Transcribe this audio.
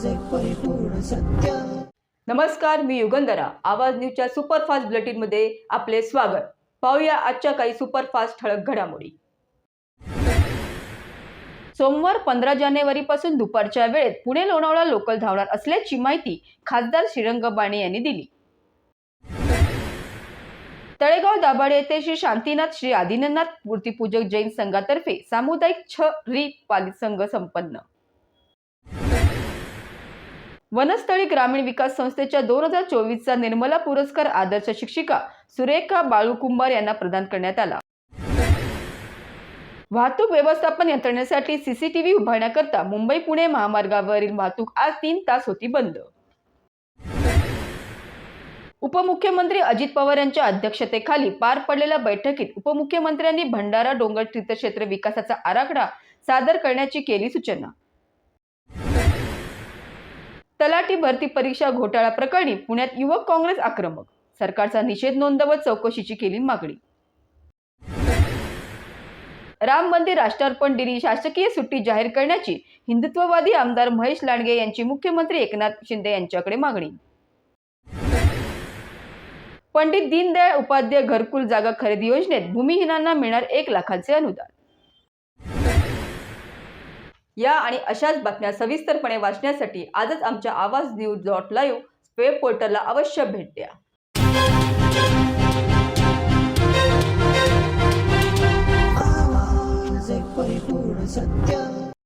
माझे परिपूर्ण सत्य. नमस्कार मी युगंधरा. आवाज न्यूजच्या सुपरफास्ट बुलेटिनमध्ये आपले स्वागत. पाहूया आजच्या काही सुपरफास्ट ठळक घडामोडी. सोमवार पंधरा जानेवारीपासून दुपारच्या वेळेत पुणे लोणावळा लोकल धावणार असल्याची माहिती खासदार श्रीरंग बाणे यांनी दिली. तळेगाव दाभाडे येथे श्री शांतीनाथ श्री आदिनाथ मूर्तीपूजक जैन संघातर्फे सामुदायिक छ री पालित संघ संपन्न. वनस्थळी ग्रामीण विकास संस्थेच्या दोन हजार चोवीसचा निर्मला पुरस्कार आदर्श शिक्षिका सुरेखा बाळू कुंभार यांना प्रदान करण्यात आला. वाहतूक व्यवस्थापन यंत्रणेसाठी सीसीटीव्ही उभारण्याकरता मुंबई पुणे महामार्गावरील वाहतूक आज तीन तास होती बंद. उपमुख्यमंत्री अजित पवार यांच्या अध्यक्षतेखाली पार पडलेल्या बैठकीत उपमुख्यमंत्र्यांनी भंडारा डोंगर तीर्थक्षेत्र विकासाचा आराखडा सादर करण्याची केली सूचना. तलाठी भरती परीक्षा घोटाळा प्रकरणी पुण्यात युवक काँग्रेस आक्रमक. सरकारचा निषेध नोंदवत चौकशीची केली मागणी. राम मंदिर राष्ट्रार्पण दिनी शासकीय सुट्टी जाहीर करण्याची हिंदुत्ववादी आमदार महेश लांडगे यांची मुख्यमंत्री एकनाथ शिंदे यांच्याकडे मागणी. पंडित दीनदयाळ उपाध्याय घरकुल जागा खरेदी योजनेत भूमिहीनांना मिळणार एक लाखांचे अनुदान. या आणि अशाच बातम्या सविस्तरपणे वाचण्यासाठी आजच आमच्या आवाज न्यूज डॉट लाईव्ह वेब पोर्टलला अवश्य भेट द्या.